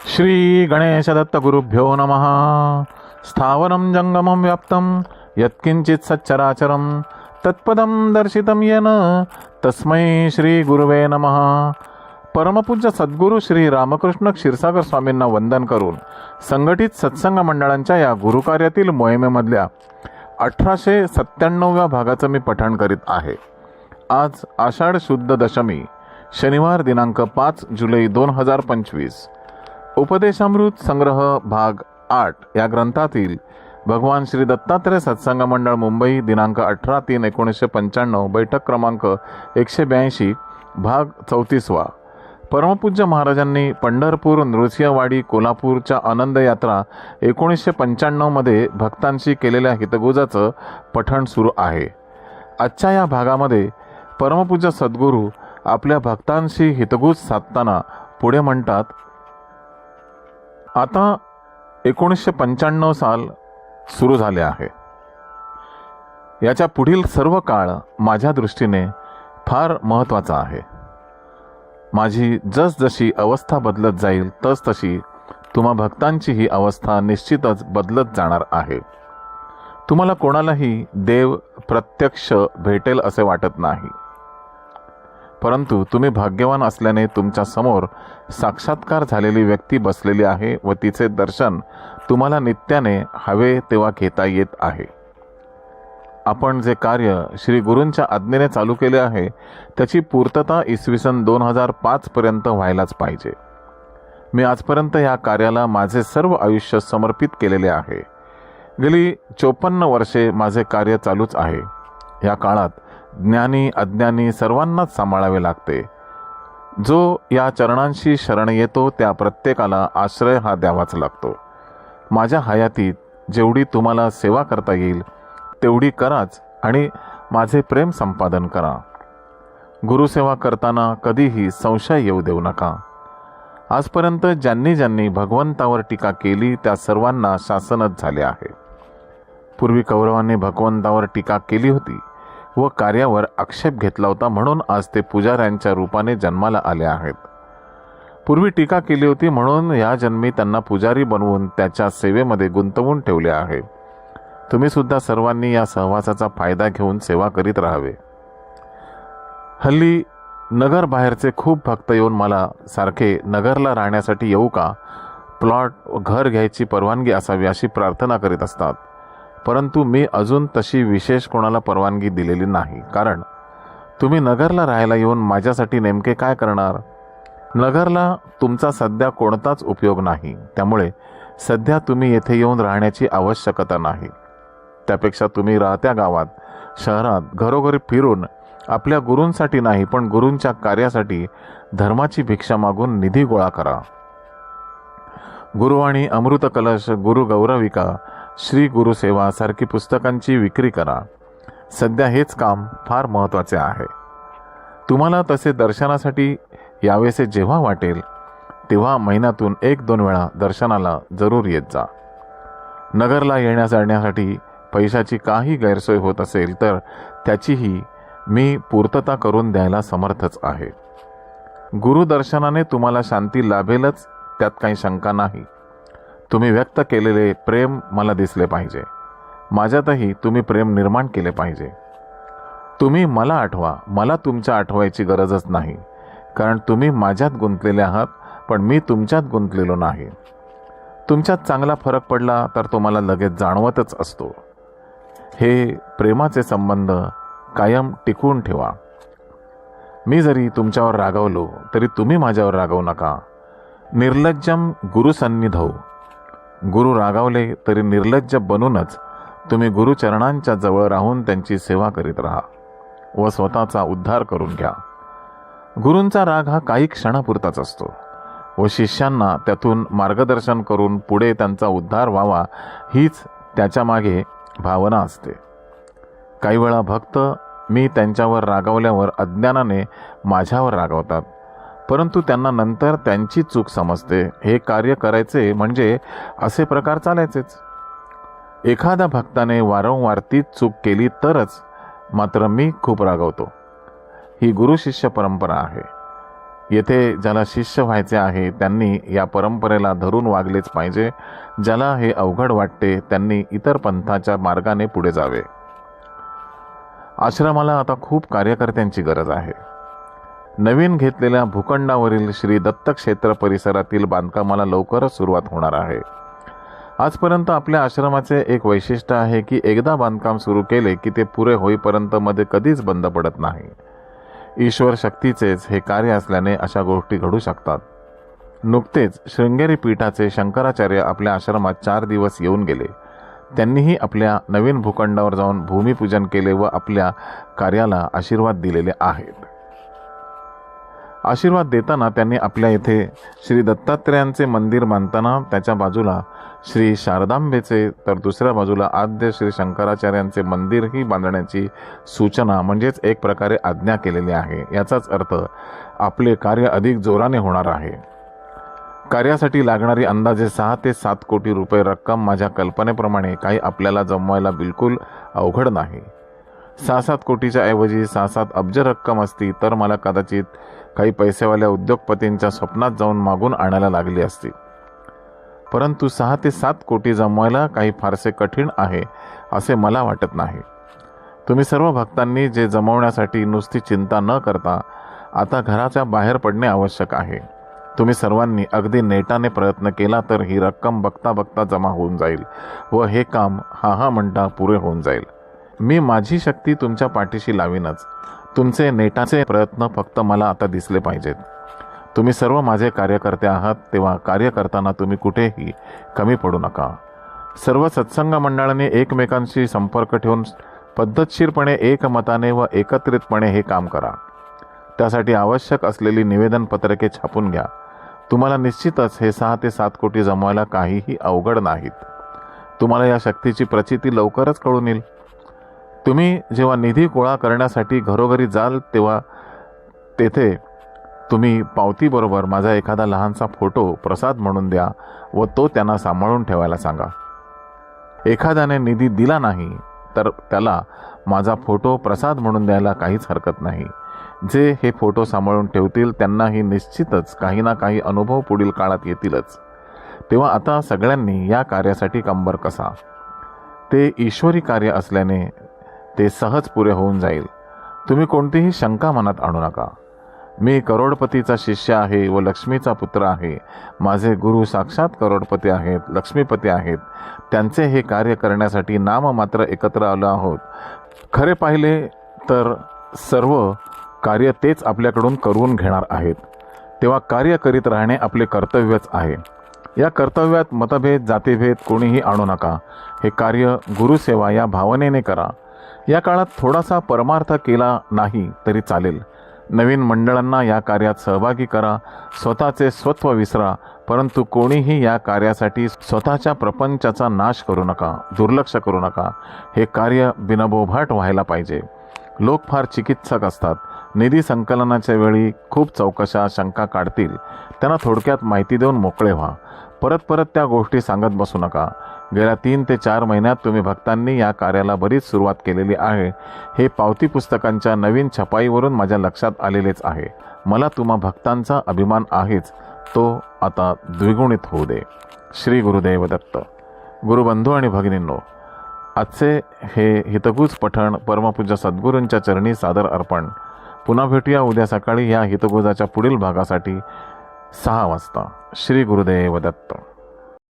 श्री गणेशदत्तगुरुभ्यो नमः। स्थावरं जङ्गमं व्याप्तं यत्किञ्चित् सच्चराचरं तत्पदं दर्शितं येन तस्मै श्रीगुरुवे नमः। परमपूज्य सद्गुरू श्री रामकृष्ण क्षीरसागर स्वामींना वंदन करून संघटित सत्संग मंडळांच्या या गुरुकार्यातील मोहिमेमधल्या अठराशे सत्त्याण्णवव्या भागाचं मी पठण करीत आहे. आज आषाढ शुद्ध दशमी शनिवार दिनांक पाच जुलै दोन हजार पंचवीस. उपदेशामृत संग्रह भाग आठ या ग्रंथातील भगवान श्री दत्तात्रय सत्संग मंडळ मुंबई दिनांक अठरा तीन एकोणीसशे पंच्याण्णव बैठक क्रमांक एकशे ब्याऐंशी भाग चौतीसवा. परमपूज्य महाराजांनी पंढरपूर नृसिंहवाडी कोल्हापूरच्या आनंद यात्रा एकोणीसशे पंच्याण्णवमध्ये भक्तांशी केलेल्या हितगुजाचं पठण सुरू आहे. आजच्या या भागामध्ये परमपूज्य सद्गुरू आपल्या भक्तांशी हितगुज साधताना पुढे म्हणतात आता एकोणीसशे पंच्याण्णव साल सुरू झाले आहे. याच्या पुढील सर्व काळ माझ्या दृष्टीने फार महत्त्वाचा आहे. माझी जसजशी अवस्था बदलत जाईल तस तशी तुम्हा भक्तांची ही अवस्था निश्चितच बदलत जाणार आहे. तुम्हाला कोणालाही देव प्रत्यक्ष भेटेल असे वाटत नाही. परंतु तुम्ही भाग्यवान असल्याने तुमच्यासमोर साक्षात्कार झालेली व्यक्ती बसलेली आहे व तिचे दर्शन तुम्हाला नित्याने हवे तेव्हा घेता येत आहे. आपण जे कार्य श्री गुरूंच्या आज्ञेने चालू केले आहे त्याची पूर्तता इसवी सन दोन हजार पाचपर्यंत व्हायलाच पाहिजे. मी आजपर्यंत या कार्याला माझे सर्व आयुष्य समर्पित केलेले आहे. गेली चोपन्न वर्षे माझे कार्य चालूच आहे. या काळात ज्ञानी अज्ञानी सर्वांनाच सांभाळावे लागते. जो या चरणांशी शरण येतो त्या प्रत्येकाला आश्रय हा द्यावाच लागतो. माझ्या हयातीत जेवढी तुम्हाला सेवा करता येईल तेवढी कराच आणि माझे प्रेम संपादन करा. गुरुसेवा करताना कधीही संशय येऊ देऊ नका. आजपर्यंत ज्यांनी ज्यांनी भगवंतावर टीका केली त्या सर्वांना शासनच झाले आहे. पूर्वी कौरवांनी भगवंतावर टीका केली होती. व कार्यावर आक्षेप घेतला होता म्हणून आज ते पुजाऱ्यांच्या रूपाने जन्माला आले आहेत. पूर्वी टीका केली होती म्हणून या जन्मी त्यांना पुजारी बनवून त्याच्या सेवेमध्ये गुंतवून ठेवले आहे. तुम्ही सुद्धा सर्वांनी या सहवासाचा फायदा घेऊन सेवा करीत राहावे. हल्ली नगर बाहेरचे खूप भक्त येऊन मला सारखे नगरला राहण्यासाठी येऊ का? प्लॉट घर घ्यायची परवानगी असावी अशी प्रार्थना करीत असतात. परंतु मी अजून तशी विशेष कोणाला परवानगी दिलेली नाही. कारण तुम्ही नगरला राहायला येऊन माझ्यासाठी नेमके काय करणार? नगरला तुमचा सध्या कोणताच उपयोग नाही. त्यामुळे सध्या तुम्ही येथे येऊन राहण्याची आवश्यकता नाही. त्यापेक्षा तुम्ही राहत्या गावात शहरात घरोघरी फिरून आपल्या गुरूंसाठी नाही पण गुरूंच्या कार्यासाठी धर्माची भिक्षा मागून निधी गोळा करा. गुरुवाणी अमृत कलश गुरु गौरविका श्री गुरुसेवा सारखी पुस्तकांची विक्री करा. सध्या हेच काम फार महत्त्वाचे आहे. तुम्हाला तसे दर्शनासाठी यावेसे जेव्हा वाटेल तेव्हा महिन्यातून एक दोन वेळा दर्शनाला जरूर येत जा. नगरला येण्या जाण्यासाठी पैशाची काही गैरसोय होत असेल तर त्याचीही मी पूर्तता करून द्यायला समर्थच आहे. गुरुदर्शनाने तुम्हाला शांती लाभेलच त्यात काही शंका नाही. तुम्ही व्यक्त केलेले प्रेम मला दिसले पाहिजे. माझ्यातही तुम्ही प्रेम निर्माण केले पाहिजे. तुम्ही मला आठवा मला तुमच्या आठवायची गरजच नाही. कारण तुम्ही माझ्यात गुंतलेले आहात पण मी तुमच्यात गुंतलेलो नाही. तुमच्यात चांगला फरक पडला तर तो मला लगेच जाणवतच असतो. हे प्रेमाचे संबंध कायम टिकवून ठेवा. मी जरी तुमच्यावर रागवलो तरी तुम्ही माझ्यावर रागवू नका. निर्लज्जम गुरुसन्निधव गुरु रागावले तरी निर्लज्ज बनूनच तुम्ही गुरुचरणांच्या जवळ राहून त्यांची सेवा करीत राहा व स्वतःचा उद्धार करून घ्या. गुरूंचा राग हा काही क्षणापुरताच असतो व शिष्यांना त्यातून मार्गदर्शन करून पुढे त्यांचा उद्धार व्हावा हीच त्याच्यामागे भावना असते. काही वेळा भक्त मी त्यांच्यावर रागावल्यावर अज्ञानाने माझ्यावर रागवतात. परंतु त्यांना नंतर त्यांची चूक समजते. हे कार्य करायचे म्हणजे असे प्रकार चालायचेच. एखाद्या भक्ताने वारंवार तीच चूक केली तरच मात्र मी खूप रागवतो. ही गुरु शिष्य परंपरा आहे. येथे ज्याला शिष्य व्हायचे आहे त्यांनी या परंपरेला धरून वागलेच पाहिजे. ज्याला हे अवघड वाटते त्यांनी इतर पंथाच्या मार्गाने पुढे जावे. आश्रमाला आता खूप कार्यकर्त्यांची गरज आहे. नवीन घेतलेल्या भूखंडावरील श्री दत्तक्षेत्र परिसरातील बांधकामाला लवकरच सुरुवात होणार आहे. आजपर्यंत आपल्या आश्रमाचे एक वैशिष्ट्य आहे की एकदा बांधकाम सुरू केले की ते पुरे होईपर्यंत मध्ये कधीच बंद पडत नाही. ईश्वर शक्तीचेच हे कार्य असल्याने अशा गोष्टी घडू शकतात. नुकतेच शृंगेरी पीठाचे शंकराचार्य आपल्या आश्रमात चार दिवस येऊन गेले. त्यांनीही आपल्या नवीन भूखंडावर जाऊन भूमिपूजन केले व आपल्या कार्याला आशीर्वाद दिलेले आहेत. आशीर्वाद देताना त्यांनी आपल्या येथे श्री दत्तात्रेयांचे मंदिर बांधताना त्याच्या बाजूला श्री शारदांबेचे तर दुसऱ्या बाजूला आद्य श्री शंकराचार्यांचे मंदिरही बांधण्याची सूचना म्हणजेच एक प्रकारे आज्ञा केलेली आहे. याचाच अर्थ आपले कार्य अधिक जोराने होणार आहे. कार्यासाठी लागणारी अंदाजे सहा ते सात कोटी रुपये रक्कम माझ्या कल्पनेप्रमाणे काही आपल्याला जमवायला बिलकुल अवघड नाही. सहा सात कोटीच्या ऐवजी सहा सात अब्ज रक्कम असती तर मला कदाचित काही पैसेवाल्या उद्योगपतींच्या स्वप्नात जाऊन मागून आणायला लागली असती. परंतु सहा ते सात कोटी जमवायला काही फारसे कठीण आहे असे मला वाटत नाही. तुम्ही सर्व भक्तांनी जे जमवण्यासाठी नुसती चिंता न करता आता घराच्या बाहेर पडणे आवश्यक आहे. तुम्ही सर्वांनी अगदी नेटाने प्रयत्न केला तर ही रक्कम बघता बघता जमा होऊन जाईल व हे काम हा हा म्हणता पुरे होऊन जाईल. मी माझी शक्ती तुमच्या पाठीशी लावीनच. तुमचे नेटाचे प्रयत्न फक्त मला आता दिसले पाहिजेत. तुम्ही सर्व माझे कार्यकर्ते आहात तेव्हा कार्य करताना तुम्ही कुठेही कमी पडू नका. सर्व सत्संग मंडळांनी एकमेकांशी संपर्क ठेवून पद्धतशीरपणे एकमताने व एकत्रितपणे हे काम करा. त्यासाठी आवश्यक असलेली निवेदन पत्रके छापून घ्या. तुम्हाला निश्चितच हे सहा ते सात कोटी जमवायला काहीही अवघड नाहीत. तुम्हाला या शक्तीची प्रचिती लवकरच कळून येईल. तुम्ही जेव्हा निधी गोळा करण्यासाठी घरोघरी जाल तेव्हा तेथे तुम्ही पावतीबरोबर माझा एखादा लहानसा फोटो प्रसाद म्हणून द्या व तो त्यांना सांभाळून ठेवायला सांगा. एखाद्याने निधी दिला नाही तर त्याला माझा फोटो प्रसाद म्हणून द्यायला काहीच हरकत नाही. जे हे फोटो सांभाळून ठेवतील त्यांनाही निश्चितच काही ना काही अनुभव पुढील काळात येतीलच. तेव्हा आता सगळ्यांनी या कार्यासाठी कंबर कसा. ते ईश्वरी कार्य असल्याने ते सहज पुरे होऊन जाईल. तुम्ही कोणतीही शंका मनात आणू नका. मी करोडपतीचा शिष्य आहे व लक्ष्मीचा पुत्र आहे. माझे गुरु साक्षात करोडपती आहेत लक्ष्मीपती आहेत. त्यांचे हे कार्य करण्यासाठी नाम मात्र एकत्र आलो आहोत. खरे पाहिले तर सर्व कार्य तेच आपल्याकडून करून घेणार आहेत. तेव्हा कार्य करीत राहणे आपले कर्तव्यच आहे. या कर्तव्यात मतभेद जातीभेद कोणीही आणू नका. हे कार्य गुरुसेवा या भावनेने करा. या काळात थोडासा परमार्थ केला नाही तरी चालेल. नवीन मंडळांना या कार्यात सहभागी करा स्वतःचे स्वत्व विसरा परंतु कोणीही या कार्यासाठी स्वतःच्या प्रपंचाचा नाश करू नका दुर्लक्ष करू नका. हे कार्य बिनबोभाट व्हायला पाहिजे. लोक फार चिकित्सक असतात. निधी संकलनाच्या वेळी खूप चौकशा शंका काढतील. त्यांना थोडक्यात माहिती देऊन मोकळे व्हा. परत परत त्या गोष्टी सांगत बसू नका. गेल्या तीन ते चार महिन्यात तुम्ही भक्तांनी या कार्याला बरीच सुरुवात केलेली आहे. हे पावती पुस्तकांच्या नवीन छपाईवरून माझ्या लक्षात आलेलेच आहे. मला तुम्हा भक्तांचा अभिमान आहेच. तो आता द्विगुणित होऊ दे. श्री गुरुदेव दत्त. गुरुबंधू आणि भगिनींनो आजचे हे हितगुज पठण परमपूज्य सद्गुरूंच्या चरणी सादर अर्पण. पुन्हा भेटूया उद्या सकाळी या हितगुजाच्या पुढील भागासाठी सहा वाजता. श्री गुरुदेव दत्त.